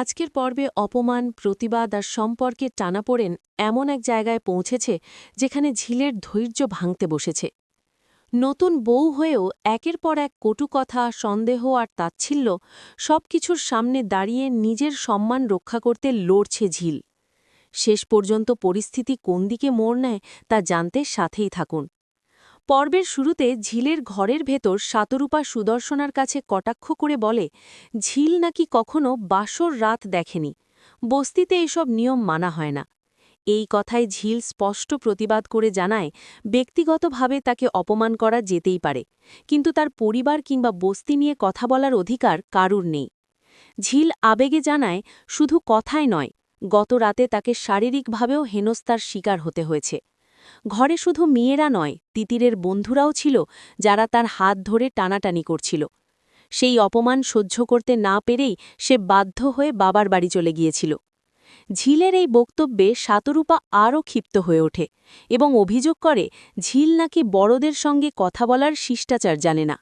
আজকের পর্বে অপমান, প্রতিবাদ আর সম্পর্কের টানাপোড়েন এমন এক জায়গায় পৌঁছেছে যেখানে ঝিলের ধৈর্য ভাঙতে বসেছে। নতুন বউ হয়েও একের পর এক কটু কথা, সন্দেহ আর তাচ্ছিল্য সবকিছুর সামনে দাঁড়িয়ে নিজের সম্মান রক্ষা করতে লড়ছে ঝিল। শেষ পর্যন্ত পরিস্থিতি কোন দিকে মোড় নেয় তা জানতে সাথেই থাকুন। পর্বের শুরুতে ঝিলের ঘরের ভেতর সাতরূপা সুদর্শনার কাছে কটাক্ষ করে বলে, ঝিল নাকি কখনো বাসর রাত দেখেনি? বস্তিতে এসব নিয়ম মানা হয় না। এই কথায় ঝিল স্পষ্ট প্রতিবাদ করে জানায়, ব্যক্তিগতভাবে তাকে অপমান করা যেতেই পারে, কিন্তু তার পরিবার কিংবা বস্তি নিয়ে কথা বলার অধিকার কারুর নেই। ঝিল আবেগে জানায়, শুধু কথায় নয়, গত রাতে তাকে শারীরিকভাবেও হেনস্তার শিকার হতে হয়েছে। ঘরে শুধু মেয়েরা নয়, তিতিরের বন্ধুরাও ছিল যারা তার হাত ধরে টানাটানি করছিল। সেই অপমান সহ্য করতে না পেরেই সে বাধ্য হয়ে বাবার বাড়ি চলে গিয়েছিল। ঝিলের এই বক্তব্যে সাতরূপা আরও ক্ষিপ্ত হয়ে ওঠে এবং অভিযোগ করে, ঝিল নাকি বড়দের সঙ্গে কথা বলার শিষ্টাচার জানে না।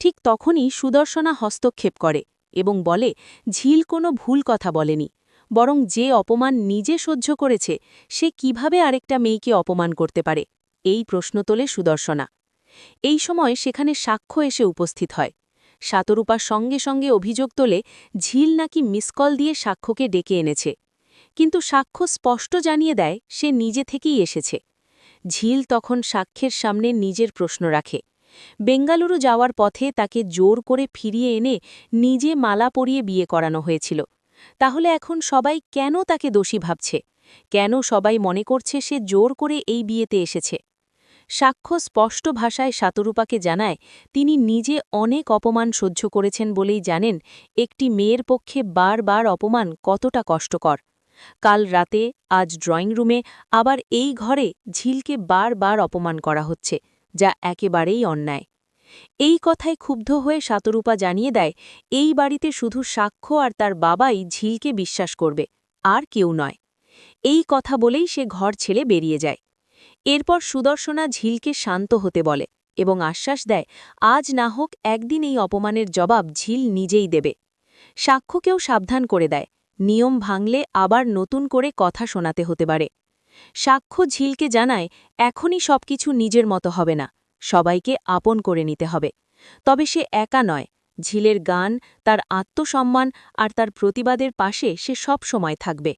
ঠিক তখনই সুদর্শনা হস্তক্ষেপ করে এবং বলে, ঝিল কোনো ভুল কথা বলেনি। বরং যে অপমান নিজে সহ্য করেছে, সে কীভাবে আরেকটা মেয়েকে অপমান করতে পারে? এই প্রশ্ন তোলে সুদর্শনা। এই সময় সেখানে সাক্ষ্য এসে উপস্থিত হয়। সাতরূপা সঙ্গে সঙ্গে অভিযোগ তোলে, ঝিল নাকি মিসকল দিয়ে সাক্ষ্যকে ডেকে এনেছে। কিন্তু সাক্ষ্য স্পষ্ট জানিয়ে দেয়, সে নিজে থেকেই এসেছে। ঝিল তখন সাক্ষ্যের সামনে নিজের প্রশ্ন রাখে। বেঙ্গালুরু যাওয়ার পথে তাকে জোর করে ফিরিয়ে এনে নিজে মালা পরিয়ে বিয়ে করানো হয়েছিল। তাহলে এখন সবাই কেন তাকে দোষী ভাবছে? কেন সবাই মনে করছে সে জোর করে এই বিয়েতে এসেছে? সাক্ষ্য স্পষ্ট ভাষায় সাতরূপাকে জানায়, তিনি নিজে অনেক অপমান সহ্য করেছেন বলেই জানেন, একটি মেয়ের পক্ষে বারবার অপমান কতটা কষ্টকর। কাল রাতে, আজ ড্রয়িং রুমে, আবার এই ঘরে ঝিলকে বারবার অপমান করা হচ্ছে, যা একেবারেই অন্যায়। এই কথায় ক্ষুব্ধ হয়ে সাতরূপা জানিয়ে দেয়, এই বাড়িতে শুধু সাক্ষ্য আর তার বাবাই ঝিলকে বিশ্বাস করবে, আর কেউ নয়। এই কথা বলেই সে ঘর ছেড়ে বেরিয়ে যায়। এরপর সুদর্শনা ঝিলকে শান্ত হতে বলে এবং আশ্বাস দেয়, আজ না হোক একদিন এই অপমানের জবাব ঝিল নিজেই দেবে। সাক্ষ্যকেও সাবধান করে দেয়, নিয়ম ভাঙলে আবার নতুন করে কথা শোনাতে হতে পারে। সাক্ষ্য ঝিলকে জানায়, এখনই সবকিছু নিজের মতো হবে না। সবাইকে আপন করে নিতে হবে। তবে সে একা নয়। ঝিলের গান, তার আত্মসম্মান আর তার প্রতিবাদের পাশে সে সব সময় থাকবে।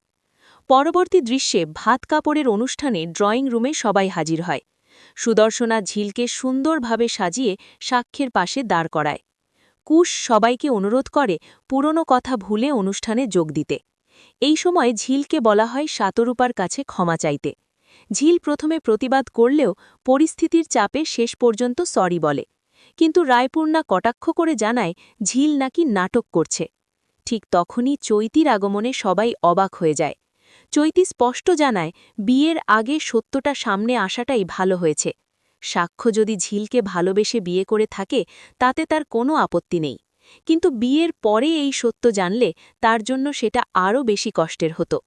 পরবর্তী দৃশ্যে ভাত কাপড়ের অনুষ্ঠানে ড্রয়িং রুমে সবাই হাজির হয়। সুদর্শনা ঝিলকে সুন্দরভাবে সাজিয়ে সাক্ষ্যের পাশে দাঁড় করায়। কুশ সবাইকে অনুরোধ করে পুরনো কথা ভুলে অনুষ্ঠানে যোগ দিতে। এই সময় ঝিলকে বলা হয় সাতরূপার কাছে ক্ষমা চাইতে। ঝিল প্রথমে প্রতিবাদ করলেও পরিস্থিতির চাপে শেষ পর্যন্ত সরি বলে। কিন্তু রায়পূর্ণা কটাক্ষ করে জানায় ঝিল নাকি নাটক করছে। ঠিক তখনই চৈতির আগমনে সবাই অবাক হয়ে যায়। চৈতি স্পষ্ট জানায়, বিয়ের আগে সত্যটা সামনে আসাটাই ভালো হয়েছে। সাক্ষ্য যদি ঝিলকে ভালোবেসে বিয়ে করে থাকে, তাতে তার কোনো আপত্তি নেই। কিন্তু বিয়ের পরে এই সত্য জানলে তার জন্য সেটা আরও বেশি কষ্টের হতো।